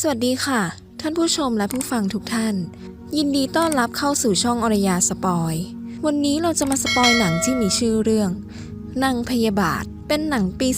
สวัสดีค่ะ ท่านผู้ชมและผู้ฟังทุกท่าน ยินดีต้อนรับเข้าสู่ช่องอรยาสปอย วันนี้เราจะมาสปอยหนังที่มีชื่อเรื่องนางพยาบาท เป็นหนังปี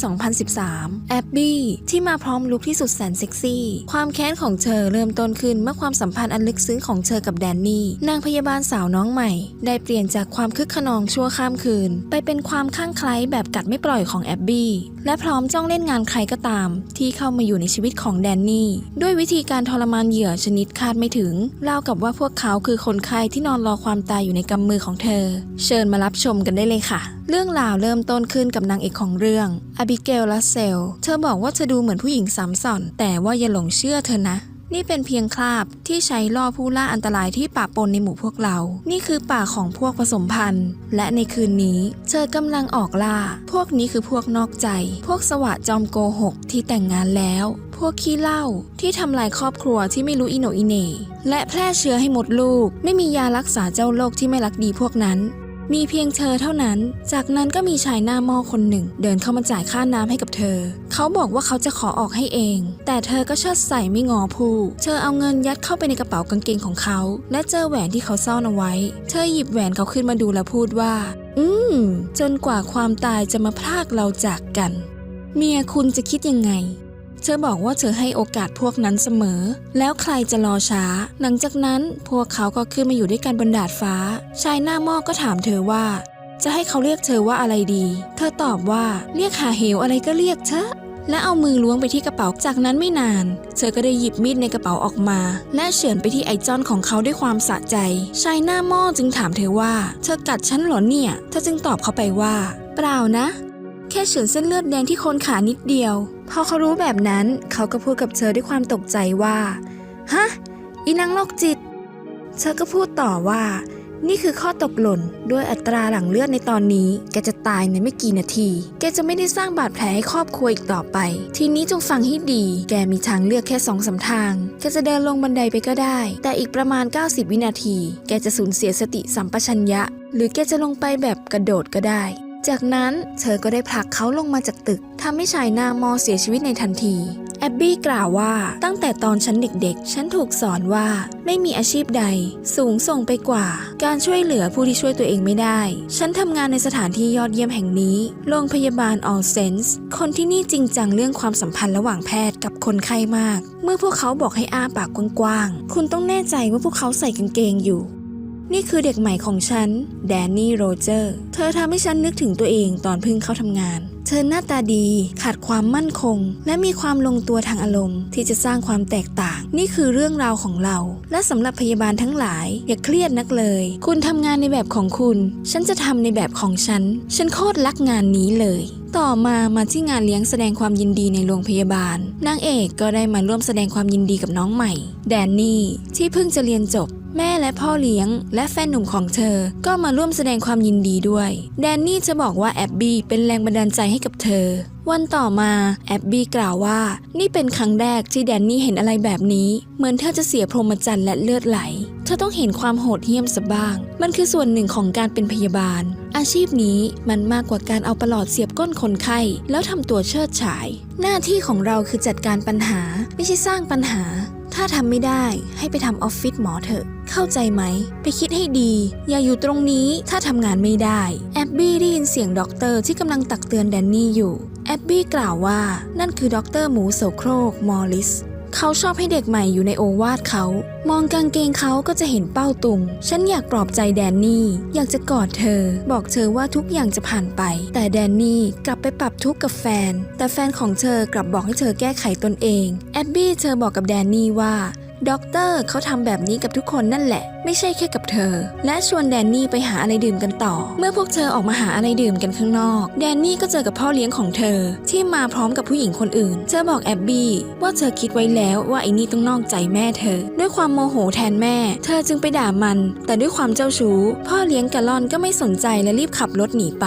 2013 แอบบี้ที่มาพร้อมลุคที่สุดแสนเซ็กซี่ ความแค้นของเธอเริ่มต้นขึ้นเมื่อความสัมพันธ์อันลึกซึ้งของเธอกับแดนนี่ นางพยาบาลสาวน้องใหม่ ได้เปลี่ยนจากความคึกขนองชั่วข้ามคืน ไปเป็นความข้างไคล้แบบกัดไม่ปล่อยของแอบบี้ และพร้อมจ้องเล่นงานใครก็ตาม ที่เข้ามาอยู่ในชีวิตของแดนนี่ ด้วยวิธีการทรมานเหยื่อชนิดคาดไม่ถึงรากับว่าพวกเขาคือคนไข้ที่นอนรอความตายอยู่ในกำมือของเธอ เชิญมารับชมกันได้เลยค่ะ เรื่องราวเริ่มต้นขึ้นกับนางเอกของเรื่องอบิเกลลัสเซล เธอบอกว่าเธอดูเหมือนผู้หญิงสามส่อนแต่ว่าอย่าหลงเชื่อเธอนะนี่เป็นเพียงคราบที่ใช้ล่อผู้ล่าอันตรายที่ป่าปนในหมู่พวกเรา นี่คือป่าของพวกผสมพันธุ์ และในคืนนี้เธอกำลังออกล่า พวกนี้คือพวกนอกใจ พวกสวะจอมโกหกที่แต่งงานแล้ว พวกขี้เหล้าที่ทำลายครอบครัวที่ไม่รู้อิโนอิเน่และแพร่เชื้อให้หมดลูก ไม่มียารักษาเจ้าโรคที่ไม่รักดีพวกนั้น มีเพียงเธอเท่านั้น จากนั้นก็มีชายหน้าหม้อคนหนึ่ง เดินเข้ามาจ่ายค่าน้ำให้กับเธอ เขาบอกว่าเขาจะขอออกให้เอง แต่เธอก็เชิดใส่ไม่งอผู้ เธอเอาเงินยัดเข้าไปในกระเป๋ากางเกงของเขา และเจอแหวนที่เขาซ่อนเอาไว้ เธอหยิบแหวนเขาขึ้นมาดูและพูดว่า อืม จนกว่าความตายจะมาพรากเราจากกัน เมียคุณจะคิดยังไง เธอบอกว่าเธอให้โอกาสพวกนั้นเสมอ แล้วใครจะรอช้า หลังจากนั้นพวกเขาก็ขึ้นมาอยู่ด้วยกันบนดาดฟ้า ชายหน้าหม้อก็ถามเธอว่า จะให้เขาเรียกเธอว่าอะไรดี เธอตอบว่าเรียกหาเหวอะไรก็เรียกเถอะและเอามือล้วงไปที่กระเป๋า จากนั้นไม่นาน เธอก็ได้หยิบมีดในกระเป๋าออกมา และเฉือนไปที่ไอจอนของเขาด้วยความสะใจ ชายหน้าหม้อจึงถามเธอว่า เธอกัดฉันหรอเนี่ย เธอจึงตอบเขาไปว่า เปล่านะ แค่เฉือนเส้นเลือดแดงที่โคนขานิดเดียว พอเขารู้แบบนั้นเขาก็พูดกับเธอด้วยความตกใจว่าฮะอีนางโรคจิต เธอก็พูดต่อว่า นี่คือข้อตกหล่นด้วยอัตราหลั่งเลือดในตอนนี้ แกจะตายในไม่กี่นาที แกจะไม่ได้สร้างบาดแผลให้ครอบครัวอีกต่อไป ทีนี้จงฟังให้ดี แกมีทางเลือกแค่สองสามทาง แกจะเดินลงบันไดไปก็ได้ แต่อีกประมาณ 90 วินาที แกจะสูญเสียสติสัมปชัญญะ หรือแกจะลงไปแบบกระโดดก็ได้ จากนั้นเธอก็ได้ผลักเขาลงมาจากตึกทำให้ชายหน้ามอเสียชีวิตในทันที แอบบี้กล่าวว่าตั้งแต่ตอนฉันเด็กๆ ฉันถูกสอนว่าไม่มีอาชีพใด สูงส่งไปกว่า การช่วยเหลือผู้ที่ช่วยตัวเองไม่ได้ ฉันทำงานในสถานที่ยอดเยี่ยมแห่งนี้โรงพยาบาล All Sense คนที่นี่จริงจังเรื่องความสัมพันธ์ระหว่างแพทย์กับคนไข้มาก เมื่อพวกเขาบอกให้อ้าปากกว้างๆคุณต้องแน่ใจว่าพวกเขาใส่กางเกงอยู่ นี่คือเด็กใหม่ของฉัน แดนนี่โรเจอร์ เธอทำให้ฉันนึกถึงตัวเองตอนเพิ่งเข้าทำงาน เธอหน้าตาดี ขาดความมั่นคง และมีความลงตัวทางอารมณ์ ที่จะสร้างความแตกต่าง นี่คือเรื่องราวของเรา และสำหรับพยาบาลทั้งหลาย อย่าเครียดนักเลย คุณทำงานในแบบของคุณ ฉันจะทำในแบบของฉัน ฉันโคตรรักงานนี้เลย ต่อมามาที่งานเลี้ยงแสดงความยินดีในโรงพยาบาลนางเอกก็ได้มาร่วมแสดงความยินดีกับน้องใหม่ แดนนี่ที่เพิ่งจะเรียนจบ แม่และพ่อเลี้ยง และแฟนหนุ่มของเธอ ก็มาร่วมแสดงความยินดีด้วย แดนนี่จะบอกว่าแอบบี้เป็นแรงบันดาลใจให้กับเธอ วันต่อมาแอบบี้กล่าวว่า นี่เป็นครั้งแรกที่แดนนี่เห็นอะไรแบบนี้ เหมือนเธอจะเสียพรหมจรรย์และเลือดไหล เธอต้องเห็นความโหดเหี้ยมสักบ้าง มันคือส่วนหนึ่งของการเป็นพยาบาล อาชีพนี้มันมากกว่าการเอาประหลอดเสียบก้นคนไข้ แล้วทำตัวเชิดฉาย หน้าที่ของเราคือจัดการปัญหา ไม่ใช่สร้างปัญหา ถ้าทำไม่ได้ให้ไปทำออฟฟิศหมอเถอะ เข้าใจไหม ไปคิดให้ดี อย่าอยู่ตรงนี้ถ้าทำงานไม่ได้ แอบบี้ได้ยินเสียงด็อกเตอร์ที่กำลังตักเตือนแดนนี่อยู่ แอบบี้กล่าวว่านั่นคือด็อกเตอร์หมูโสโครกมอริสเขาชอบให้เด็กใหม่อยู่ในโอวาทเขา มองกางเกงเขาก็จะเห็นเป้าตุง ฉันอยากปลอบใจแดนนี่ อยากจะกอดเธอ บอกเธอว่าทุกอย่างจะผ่านไป แต่แดนนี่กลับไปปรับทุกข์กับแฟน แต่แฟนของเธอกลับบอกให้เธอแก้ไขตนเอง แอบบี้เธอบอกกับแดนนี่ว่า ด็อกเตอร์เขาทำแบบนี้กับทุกคนนั่นแหละ ไม่ใช่แค่กับเธอ และชวนแดนนี่ไปหาอะไรดื่มกันต่อ เมื่อพวกเธอออกมาหาอะไรดื่มกันข้างนอก แดนนี่ก็เจอกับพ่อเลี้ยงของเธอ ที่มาพร้อมกับผู้หญิงคนอื่น เธอบอกแอบบี้ว่าเธอคิดไว้แล้วว่าไอ้นี่ต้องนอกใจแม่เธอ ด้วยความโมโหแทนแม่ เธอจึงไปด่ามัน แต่ด้วยความเจ้าชู้ พ่อเลี้ยงกะล่อนก็ไม่สนใจและรีบขับรถหนีไป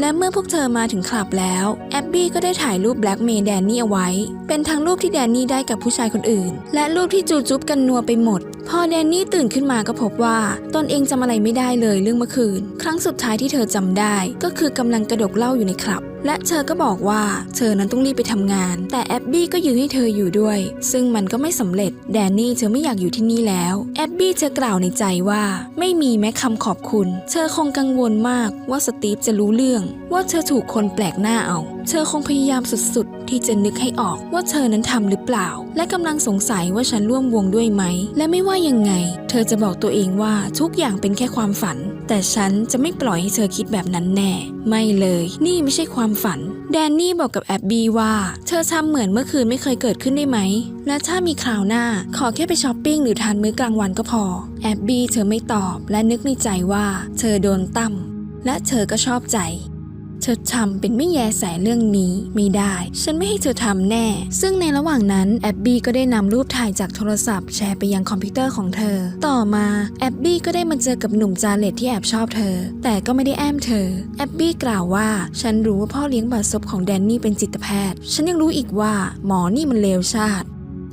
และเมื่อพวกเธอมาถึงคลับแล้ว แอบบี้ก็ได้ถ่ายรูปแบล็กเมย์แดนนี่เอาไว้ เป็นทั้งรูปที่แดนนี่ได้กับผู้ชายคนอื่น และรูปที่จูจุ๊บกันนัวไปหมด พอแดนนี่ตื่นขึ้นมาก็พบว่าตนเองจำอะไรไม่ได้เลยเรื่องเมื่อคืน ครั้งสุดท้ายที่เธอจำได้ ก็คือกำลังกระดกเหล้าอยู่ในคลับ และเธอก็บอกว่าเธอนั้นต้องรีบไปทำงาน แต่แอบบี้ก็ยืนให้เธออยู่ด้วย ซึ่งมันก็ไม่สำเร็จแดนนี่เธอไม่อยากอยู่ที่นี่แล้วแอบบี้เธอกล่าวในใจว่า ไม่มีแม้คำขอบคุณ เธอคงกังวลมากว่าสตีฟจะรู้เรื่อง ว่าเธอถูกคนแปลกหน้าเอา เธอคงพยายามสุดๆ ที่จะนึกให้ออกว่าเธอนั้นทำหรือเปล่า และกำลังสงสัยว่าฉันร่วมวงด้วยไหม และไม่ว่ายังไง เธอจะบอกตัวเองว่าทุกอย่างเป็นแค่ความฝัน แต่ฉันจะไม่ปล่อยให้เธอคิดแบบนั้นแน่ ไม่เลย นี่ไม่ใช่ความฝัน แดนนี่บอกกับแอบบี้ว่า เธอทำเหมือนเมื่อคืนไม่เคยเกิดขึ้นได้ไหม และถ้ามีคราวหน้า ขอแค่ไปช้อปปิ้งหรือทานมื้อกลางวันก็พอ แอบบี้เธอไม่ตอบและนึกในใจว่า เธอโดนตั้มและเธอก็ชอบใจ ธอทำเป็นไม่แยแสเรื่องนี้ไม่ได้ ฉันไม่ให้เธอทำแน่ ซึ่งในระหว่างนั้นแอบบี้ก็ได้นำรูปถ่ายจากโทรศัพท์แชร์ไปยังคอมพิวเตอร์ของเธอ ต่อมาแอบบี้ก็ได้มาเจอกับหนุ่มจาเลตที่แอบชอบเธอ แต่ก็ไม่ได้แอมเธอ แอบบี้กล่าวว่าฉันรู้ว่าพ่อเลี้ยงบาดซบของแดนนี่เป็นจิตแพทย์ ฉันยังรู้อีกว่าหมอนี่มันเลวชาติ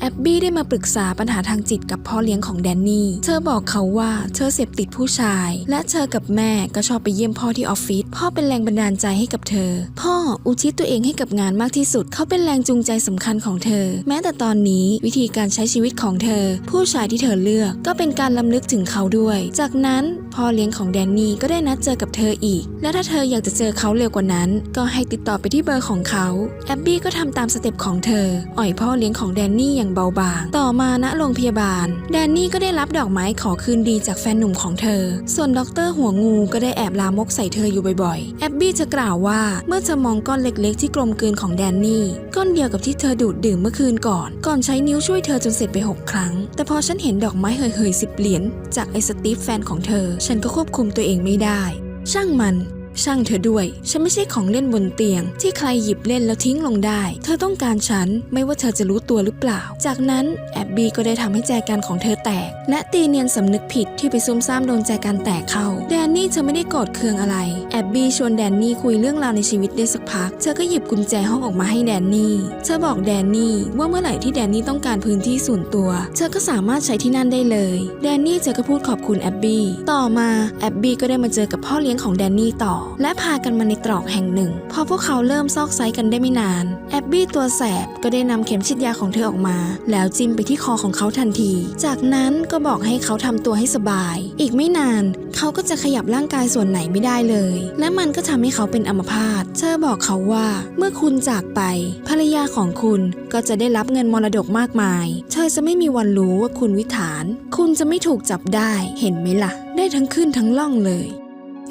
แอบบี้ได้มาปรึกษาปัญหาทางจิตกับพ่อเลี้ยงของแดนนี่ เธอบอกเขาว่าเธอเสพติดผู้ชาย และเธอกับแม่ก็ชอบไปเยี่ยมพ่อที่ออฟฟิศ พ่อเป็นแรงบันดาลใจให้กับเธอ พ่ออุทิศตัวเองให้กับงานมากที่สุด เขาเป็นแรงจูงใจสำคัญของเธอ แม้แต่ตอนนี้วิธีการใช้ชีวิตของเธอ ผู้ชายที่เธอเลือก ก็เป็นการล้ำลึกถึงเขาด้วย จากนั้นพ่อเลี้ยงของแดนนี่ก็ได้นัดเจอกับเธออีก และถ้าเธออยากจะเจอเขาเร็วกว่านั้น ก็ให้ติดต่อไปที่เบอร์ของเขา แอบบี้ก็ทำตามสเต็ปของเธอ อ่อยพ่อเลี้ยงของแดนนี่อย่างเบาบาง ต่อมาณโรงพยาบาล แดนนี่ก็ได้รับดอกไม้ขอคืนดีจากแฟนหนุ่มของเธอ ส่วนด็อกเตอร์หัวงูก็ได้แอบลามกใส่เธออยู่บ่อยๆ แอบบี้จะกล่าวว่าเมื่อเธอมองก้อนเล็กๆ ที่กลมกลืนของแดนนี่ ก้อนเดียวกับที่เธอดูดดื่มเมื่อคืนก่อน ก่อนใช้นิ้วช่วยเธอจนเสร็จไปหกครั้ง แต่พอฉันเห็นดอกไม้เห่ยๆสิบเหรียญจากไอ้สตีฟแฟนของเธอ ฉันก็ควบคุมตัวเองไม่ได้ ช่างมัน ช่างเธอด้วย ฉันไม่ใช่ของเล่นบนเตียง ที่ใครหยิบเล่นแล้วทิ้งลงได้ เธอต้องการฉัน ไม่ว่าเธอจะรู้ตัวหรือเปล่า จากนั้นแอบบี้ก็ได้ทำให้แจกันของเธอแตก และตีเนียนสำนึกผิดที่ไปซุ่มซ่ามโดนแจกันแตกเข้า แดนนี่เธอไม่ได้โกรธเคืองอะไร แอบบี้ชวนแดนนี่คุยเรื่องราวในชีวิตได้สักพัก เธอก็หยิบกุญแจห้องออกมาให้แดนนี่ เธอบอกแดนนี่ว่าเมื่อไหร่ที่แดนนี่ต้องการพื้นที่ส่วนตัว เธอก็สามารถใช้ที่นั่นได้เลย แดนนี่เธอก็พูดขอบคุณแอบบี้ ต่อมาแอบบี้ก็ได้มาเจอกับพ่อเลี้ยงของแดนนี่ต่อและพากันมาในตรอกแห่งหนึ่ง พอพวกเขาเริ่มซอกไซกันได้ไม่นาน แอบบี้ตัวแสบก็ได้นำเข็มฉีดยาของเธอออกมา แล้วจิ้มไปที่คอของเขาทันที จากนั้นก็บอกให้เขาทำตัวให้สบาย อีกไม่นาน เขาก็จะขยับร่างกายส่วนไหนไม่ได้เลย และมันก็ทำให้เขาเป็นอัมพาตเธอบอกเขาว่า เมื่อคุณจากไป ภรรยาของคุณก็จะได้รับเงินมรดกมากมาย เธอจะไม่มีวันรู้ว่าคุณวิถาน คุณจะไม่ถูกจับได้ เห็นไหมล่ะ ได้ทั้งขึ้นทั้งล่องเลย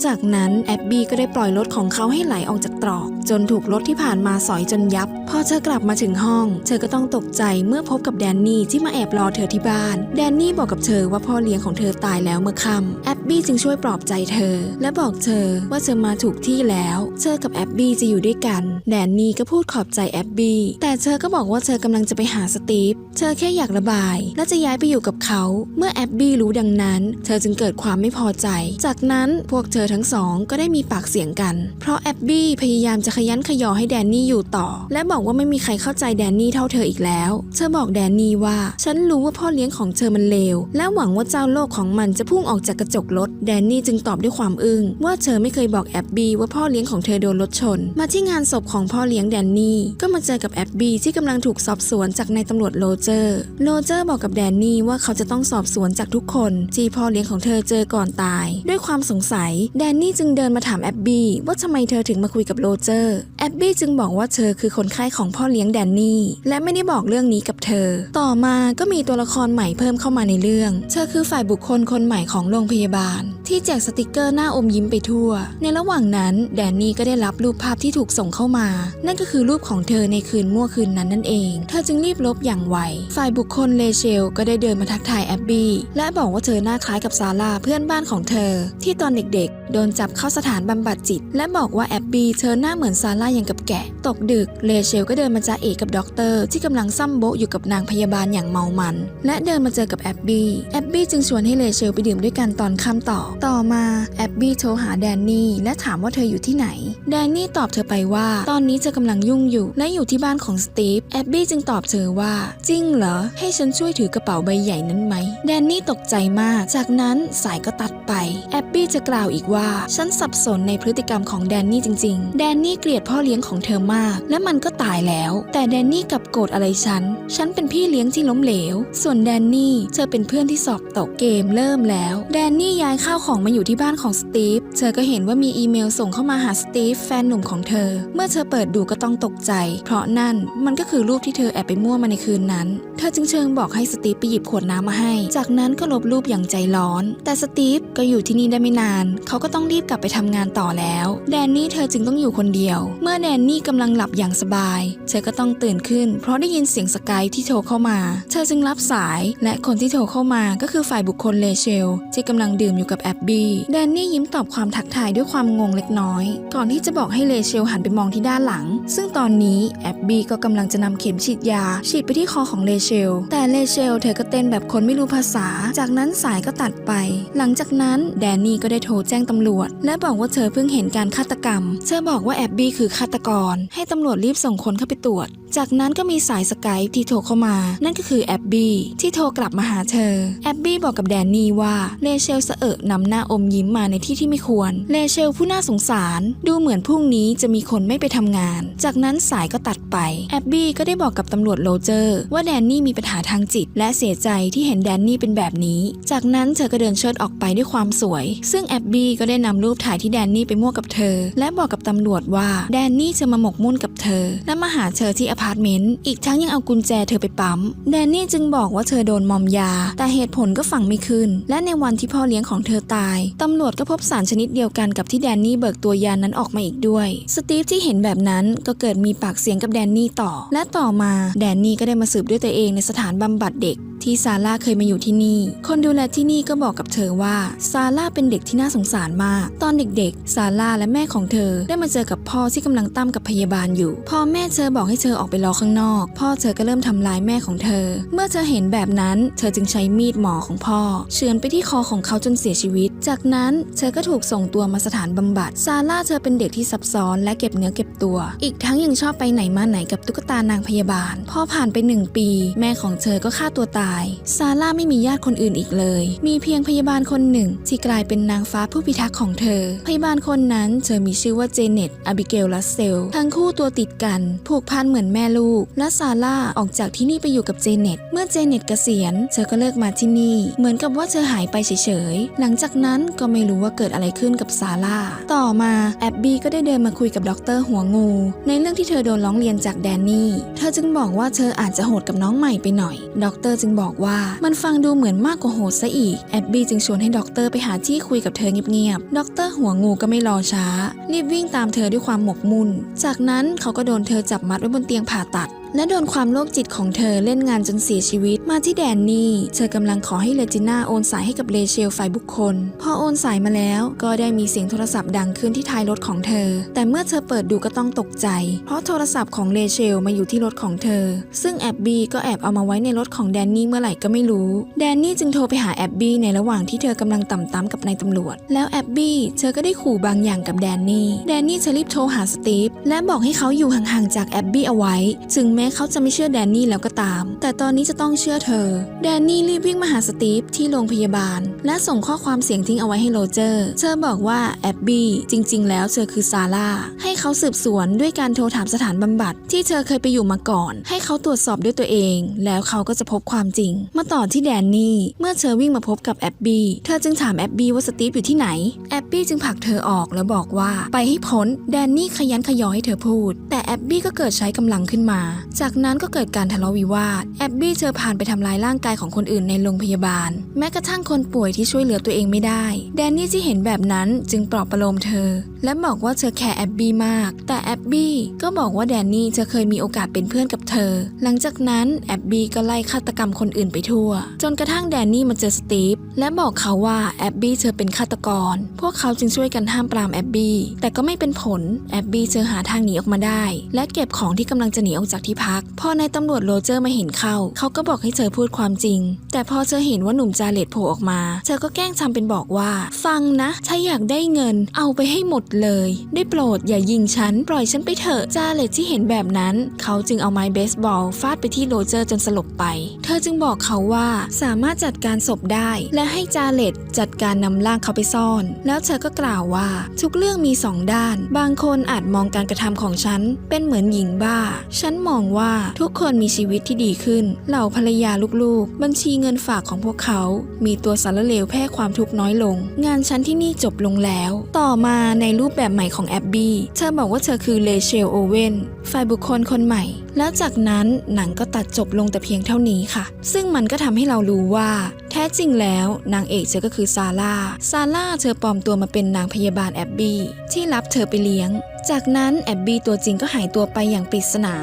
จากนั้นแอบบี้ก็ได้ปล่อยรถของเขาให้ไหลออกจากตรอก จนถูกรถที่ผ่านมาสอยจนยับ พอเธอกลับมาถึงห้อง เธอก็ต้องตกใจเมื่อพบกับแดนนี่ที่มาแอบรอเธอที่บ้าน แดนนี่บอกกับเธอว่าพ่อเลี้ยงของเธอตายแล้วเมื่อค่ำแอบบี้จึงช่วยปลอบใจเธอ และบอกเธอว่าเธอมาถูกที่แล้ว เธอกับแอบบี้จะอยู่ด้วยกัน แดนนี่ก็พูดขอบใจแอบบี้แต่เธอก็บอกว่าเธอกำลังจะไปหาสตีฟเธอแค่อยากระบาย และจะย้ายไปอยู่กับเขา เมื่อแอบบี้รู้ดังนั้น เธอจึงเกิดความไม่พอใจ จากนั้นพวกเธออทั้งสองก็ได้มีปากเสียงกัน เพราะแอบบี้พยายามจะขยันขยอให้แดนนี่อยู่ต่อ และบอกว่าไม่มีใครเข้าใจแดนนี่เท่าเธออีกแล้ว เธอบอกแดนนี่ว่า ฉันรู้ว่าพ่อเลี้ยงของเธอมันเลว และหวังว่าเจ้าโลกของมันจะพุ่งออกจากกระจกรถ แดนนี่จึงตอบด้วยความอึง้งว่าเธอไม่เคยบอกแอบบี้ว่าพ่อเลี้ยงของเธอโดนรถชน มาที่งานศพของพ่อเลี้ยงแดนนี่ ก็มาเจอกับแอบบี้ที่กำลังถูกสอบสวนจากนายตำรวจโรเจอร์ โรเจอร์บอกกับแดนนี่ว่าเขาจะต้องสอบสวนจากทุกคนที่พ่อเลี้ยงของเธอเจอก่อนตาย ด้วยความสงสัยแดนนี่จึงเดินมาถามแอบบี้ว่าทำไมเธอถึงมาคุยกับโรเจอร์ แอบบี้จึงบอกว่าเธอคือคนไข้ของพ่อเลี้ยงแดนนี่และไม่ได้บอกเรื่องนี้กับ เธอ ต่อมาก็มีตัวละครใหม่เพิ่มเข้ามาในเรื่อง เธอคือฝ่ายบุคคลคนใหม่ของโรงพยาบาล ที่แจกสติกเกอร์หน้าอมยิ้มไปทั่ว ในระหว่างนั้นแดนนี่ก็ได้รับรูปภาพที่ถูกส่งเข้ามา นั่นก็คือรูปของเธอในคืนมั่วคืนนั้นนั่นเอง เธอจึงรีบลบอย่างไว ฝ่ายบุคคลเลเชลก็ได้เดินมาทักทายแอบบี้และบอกว่าเธอหน้าคล้ายกับซาร่าเพื่อนบ้านของเธอ ที่ตอนเด็กๆ โดนจับเข้าสถานบำบัดจิต และบอกว่าแอบบี้เธอหน้าเหมือนซาร่าอย่างกับแกะ ตกดึกเลเชลก็เดินมาจ้าเอกกับด็อกเตอร์ที่กำลังซ้ำโบอยู่กับกับนางพยาบาลอย่างเมามัน และเดินมาเจอกับแอบบี้ แอบบี้จึงชวนให้เลเชลไปดื่มด้วยกันตอนค่ำต่อ ต่อมาแอบบี้โทรหาแดนนี่และถามว่าเธออยู่ที่ไหน แดนนี่ตอบเธอไปว่า ตอนนี้เธอกำลังยุ่งอยู่และอยู่ที่บ้านของสตีฟ แอบบี้จึงตอบเธอว่า จริงเหรอ ให้ฉันช่วยถือกระเป๋าใบใหญ่นั้นไหม แดนนี่ตกใจมาก จากนั้นสายก็ตัดไป แอบบี้จะกล่าวอีกว่า ฉันสับสนในพฤติกรรมของแดนนี่จริง ๆ แดนนี่เกลียดพ่อเลี้ยงของเธอมาก และมันก็ตายแล้ว แต่แดนนี่กลับโกรธอะไรฉัน ฉันันเป็นพี่เลี้ยงที่ล้มเหลว ส่วนแดนนี่เธอเป็นเพื่อนที่สอบตกเกมเริ่มแล้ว แดนนี่ย้ายข้าวของมาอยู่ที่บ้านของสตีฟ เธอก็เห็นว่ามีอีเมลส่งเข้ามาหาสตีฟแฟนหนุ่มของเธอ เมื่อเธอเปิดดูก็ต้องตกใจ เพราะนั่นมันก็คือรูปที่เธอแอบไปมั่วมาในคืนนั้น เธอจึงเชิงบอกให้สตีฟไปหยิบขวดน้ำมาให้ จากนั้นก็ลบรูปอย่างใจร้อน แต่สตีฟก็อยู่ที่นี่ได้ไม่นาน เขาก็ต้องรีบกลับไปทำงานต่อแล้ว แดนนี่เธอจึงต้องอยู่คนเดียว เมื่อแดนนี่กำลังหลับอย่างสบาย เธอก็ต้องตื่นขึ้น เพราะได้ยินเสียงสกายที่โทรเข้ามา เธอจึงรับสายและคนที่โทรเข้ามาก็คือฝ่ายบุคคลเลเชลที่กำลังดื่มอยู่กับแอบบี้แดนนี่ยิ้มตอบความทักทายด้วยความงงเล็กน้อย ก่อนที่จะบอกให้เลเชลหันไปมองที่ด้านหลัง ซึ่งตอนนี้แอบบี้ก็กำลังจะนำเข็มฉีดยา ฉีดไปที่คอของเลเชลแต่เลเชลเธอก็เต้นแบบคนไม่รู้ภาษา จากนั้นสายก็ตัดไป หลังจากนั้นแดนนี่ก็ได้โทรแจ้งตำรวจ และบอกว่าเธอเพิ่งเห็นการฆาตกรรม เธอบอกว่าแอบบี้คือฆาตกร ให้ตำรวจรีบส่งคนเข้าไปตรวจ จากนั้นก็มีสายสกายที่โทรเข้ามา นั่นก็คือแอบบี้ที่โทรกลับมาหาเธอ แอบบี้บอกกับแดนนี่ว่าเลเชลสเอะนำหน้าอมยิ้มมาในที่ที่ไม่ควร เลเชลผู้น่าสงสาร ดูเหมือนพรุ่งนี้จะมีคนไม่ไปทำงาน จากนั้นสายก็ตัดไป แอบบี้ก็ได้บอกกับตำรวจโรเจอร์ ว่าแดนนี่มีปัญหาทางจิต และเสียใจที่เห็นแดนนี่เป็นแบบนี้ จากนั้นเธอก็เดินเชิดออกไปด้วยความสวย ซึ่งแอบบี้ก็ได้นำรูปถ่ายที่แดนนี่ไปมั่วกับเธอ และบอกกับตำรวจว่าแดนนี่จะมาหมกมุ่นกับเธอ และมาหาเธอที่อพาร์ตเมนต์ อีกทั้งยังเอากุญแจเธอไปปั๊ม แดนนี่จึงบอกว่าเธอโดนมอมยา แต่เหตุผลก็ฟังไม่ขึ้น และในวันที่พ่อเลี้ยงของเธอตาย ตำรวจก็พบสารชนิดเดียวกันกับที่แดนนี่เบิกตัวยานั้นออกมาอีกด้วย สตีฟที่เห็นแบบนั้นก็เกิดมีปากเสียงกับแดนนี่ต่อ และต่อมาแดนนี่ก็ได้มาสืบด้วยตัวเองในสถานบำบัดเด็กที่ซาร่าเคยมาอยู่ที่นี่ คนดูแลที่นี่ก็บอกกับเธอว่าซาร่าเป็นเด็กที่น่าสงสารมาก ตอนเด็กๆ ซาร่าและแม่ของเธอได้มาเจอกับพ่อที่กำลังตั้มกับพยาบาลอยู่พอแม่เธอบอกให้เธอออกไปรอข้างนอก พ่อเธอก็เริ่มทำร้ายแม่ของเธอ เมื่อเธอเห็นแบบนั้น เธอจึงใช้มีดหมอของพ่อ เฉือนไปที่คอของเขาจนเสียชีวิต จากนั้นเธอก็ถูกส่งตัวมาสถานบำบัด ซาร่าเธอเป็นเด็กที่ซับซ้อนและเก็บเนื้อเก็บตัว อีกทั้งยังชอบไปไหนมาไหนกับตุ๊กตานางพยาบาล พอผ่านไปหนึ่งปี แม่ของเธอก็ฆ่าตัวตาย ซาร่าไม่มีญาติคนอื่นอีกเลย มีเพียงพยาบาลคนหนึ่ง ที่กลายเป็นนางฟ้าผู้พิทักษ์ของเธอ พยาบาลคนนั้นเธอมีชื่อว่าเจเน็ตอบิเกลลัสเซล ทั้งคู่ตัวติดกัน ผูกพันเหมือนแม่ลูก และซาร่าออกจากที่นี่ไปอยู่กับเจเน็ต เมื่อเจเน็ตเกษียณ เธอก็เลิกมาที่นี่ เหมือนกับว่าเธอหายไปเฉยๆ หลังจากนั้นก็ไม่รู้ว่าเกิดอะไรขึ้นกับซาร่า ต่อมาแอบบี้ก็ได้เดินมาคุยกับด็อกเตอร์หัวงู ในเรื่องที่เธอโดนร้องเรียนจากแดนนี่ เธอจึงบอกว่าเธออาจจะโหดกับน้องใหม่ไปหน่อยด็อกเตอร์จึงบอกว่ามันฟังดูเหมือนมากกว่าโหดซะอีก แอบบี้จึงชวนให้ด็อกเตอร์ไปหาที่คุยกับเธอเงียบๆด็อกเตอร์หัวงูก็ไม่รอช้ารีบวิ่งตามเธอด้วยความหมกมุ่น จากนั้นเขาก็โดนเธอจับมัดไว้บนเตียงผ่าตัด และโดนความโรคจิตของเธอเล่นงานจนเสียชีวิตมาที่แดนนี่ เธอกำลังขอให้เลจิน่าโอนสายให้กับเลเชลฝ่ายบุคคล พอโอนสายมาแล้วก็ได้มีเสียงโทรศัพท์ดังขึ้นที่ท้ายรถของเธอ แต่เมื่อเธอเปิดดูก็ต้องตกใจ เพราะโทรศัพท์ของเลเชลมาอยู่ที่รถของเธอ ซึ่งแอบบี้ก็แอบเอามาไว้ในรถของแดนนี่เมื่อไหร่ก็ไม่รู้ แดนนี่จึงโทรไปหาแอบบี้ในระหว่างที่เธอกำลังต่ำต้ำกับนายตำรวจ แล้วแอบบี้เธอก็ได้ขู่บางอย่างกับแดนนี่ แดนนี่จะรีบโทรหาสตีฟและบอกให้เขาอยู่ห่างๆจากแอบบี้เอาไว้ ถึงแม้เขาจะไม่เชื่อแดนนี่แล้วก็ตาม แต่ตอนนี้จะต้องเชื่อเธอ แดนนี่รีบวิ่งมาหาสตีฟที่โรงพยาบาล และส่งข้อความเสียงทิ้งเอาไว้ให้โรเจอร์ เธอบอกว่าแอบบี้จริง ๆ แล้วเธอคือซาร่าให้เขาสืบสวนด้วยการโทรถามสถานบำบัด ที่เธอเคยไปอยู่มาก่อน ให้เขาตรวจสอบด้วยตัวเอง แล้วเขาก็จะพบความจริง มาต่อที่แดนนี่เมื่อเธอวิ่งมาพบกับแอบบี้เธอจึงถามแอบบี้ว่าสตีฟอยู่ที่ไหนแอบบี้จึงผลักเธอออกแล้วบอกว่าไปให้พ้นแดนนี่ขยันขยอให้เธอพูด แต่แอบบี้ก็เกิดใช้กำลังขึ้นมาจากนั้นก็เกิดการทะเลาะวิวาท แอบบี้เธอผ่านไปทำลายร่างกายของคนอื่นในโรงพยาบาล แม้กระทั่งคนป่วยที่ช่วยเหลือตัวเองไม่ได้ แดนนี่ที่เห็นแบบนั้นจึงปลอบประโลมเธอ และบอกว่าเธอแคร์แอบบี้มาก แต่แอบบี้ก็บอกว่าแดนนี่เธอเคยมีโอกาสเป็นเพื่อนกับเธอ หลังจากนั้นแอบบี้ก็ไล่ฆาตกรรมคนอื่นไปทั่ว จนกระทั่งแดนนี่มาเจอสตีฟและบอกเขาว่าแอบบี้เธอเป็นฆาตกร พวกเขาจึงช่วยกันห้ามปรามแอบบี้แต่ก็ไม่เป็นผลแอบบี้เธอหาทางหนีออกมาได้ และเก็บของที่กำลังจะหนีออกจากที่พักพอนายตำรวจโรเจอร์มาเห็นเข้า เขาก็บอกให้เธอพูดความจริง แต่พอเธอเห็นว่าหนุ่มจาเลตโผล่ออกมา เธอก็แกล้งทำเป็นบอกว่า ฟังนะ ถ้าอยากได้เงิน เอาไปให้หมดเลย ได้โปรดอย่ายิงฉัน ปล่อยฉันไปเถอะจาเลตที่เห็นแบบนั้น เขาจึงเอาไม้เบสบอลฟาดไปที่โรเจอร์จนสลบไป เธอจึงบอกเขาว่าสามารถจัดการศพได้ และให้จาเลตจัดการนำร่างเขาไปซ่อน แล้วเธอก็กล่าวว่าทุกเรื่องมีสองด้าน บางคนอาจมองการกระทำของฉัน เป็นเหมือนหญิงบ้า ฉันมองว่าทุกคนมีชีวิตที่ดีขึ้น เหล่าภรรยาลูกๆ บัญชีเงินฝากของพวกเขา มีตัวสารเลวแพร่ความทุกข์น้อยลง งานฉันที่นี่จบลงแล้ว ต่อมาในรูปแบบใหม่ของแอบบี้เธอบอกว่าเธอคือเลเชลโอเวนฝ่ายบุคคลคนใหม่ แล้วจากนั้นหนังก็ตัดจบลงแต่เพียงเท่านี้ค่ะ ซึ่งมันก็ทำให้เรารู้ว่า แท้จริงแล้วนางเอกเธอก็คือซาร่า ซาร่าเธอปลอมตัวมาเป็นนางพยาบาลแอบบี้ที่รับเธอไปเลี้ยง จากนั้นแอบบี้ตัวจริงก็หายตัวไปอย่างปริศนา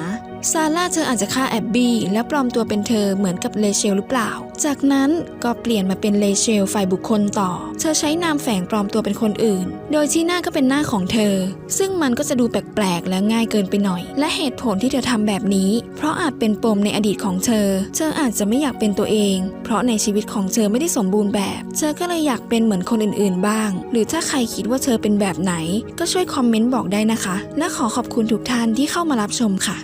ซาร่าเธออาจจะฆ่าแอบบี้แล้วปลอมตัวเป็นเธอเหมือนกับเลเชลหรือเปล่า จากนั้นก็เปลี่ยนมาเป็นเลเชลฝ่ายบุคคลต่อ เธอใช้นามแฝงปลอมตัวเป็นคนอื่น โดยที่หน้าก็เป็นหน้าของเธอ ซึ่งมันก็จะดูแปลกๆและง่ายเกินไปหน่อย และเหตุผลที่เธอทำแบบนี้ เพราะอาจเป็นปมในอดีตของเธอ เธออาจจะไม่อยากเป็นตัวเอง เพราะในชีวิตของเธอไม่ได้สมบูรณ์แบบ เธอก็เลยอยากเป็นเหมือนคนอื่นๆบ้าง หรือถ้าใครคิดว่าเธอเป็นแบบไหน ก็ช่วยคอมเมนต์บอกได้นะคะ และขอขอบคุณทุกท่านที่เข้ามารับชมค่ะ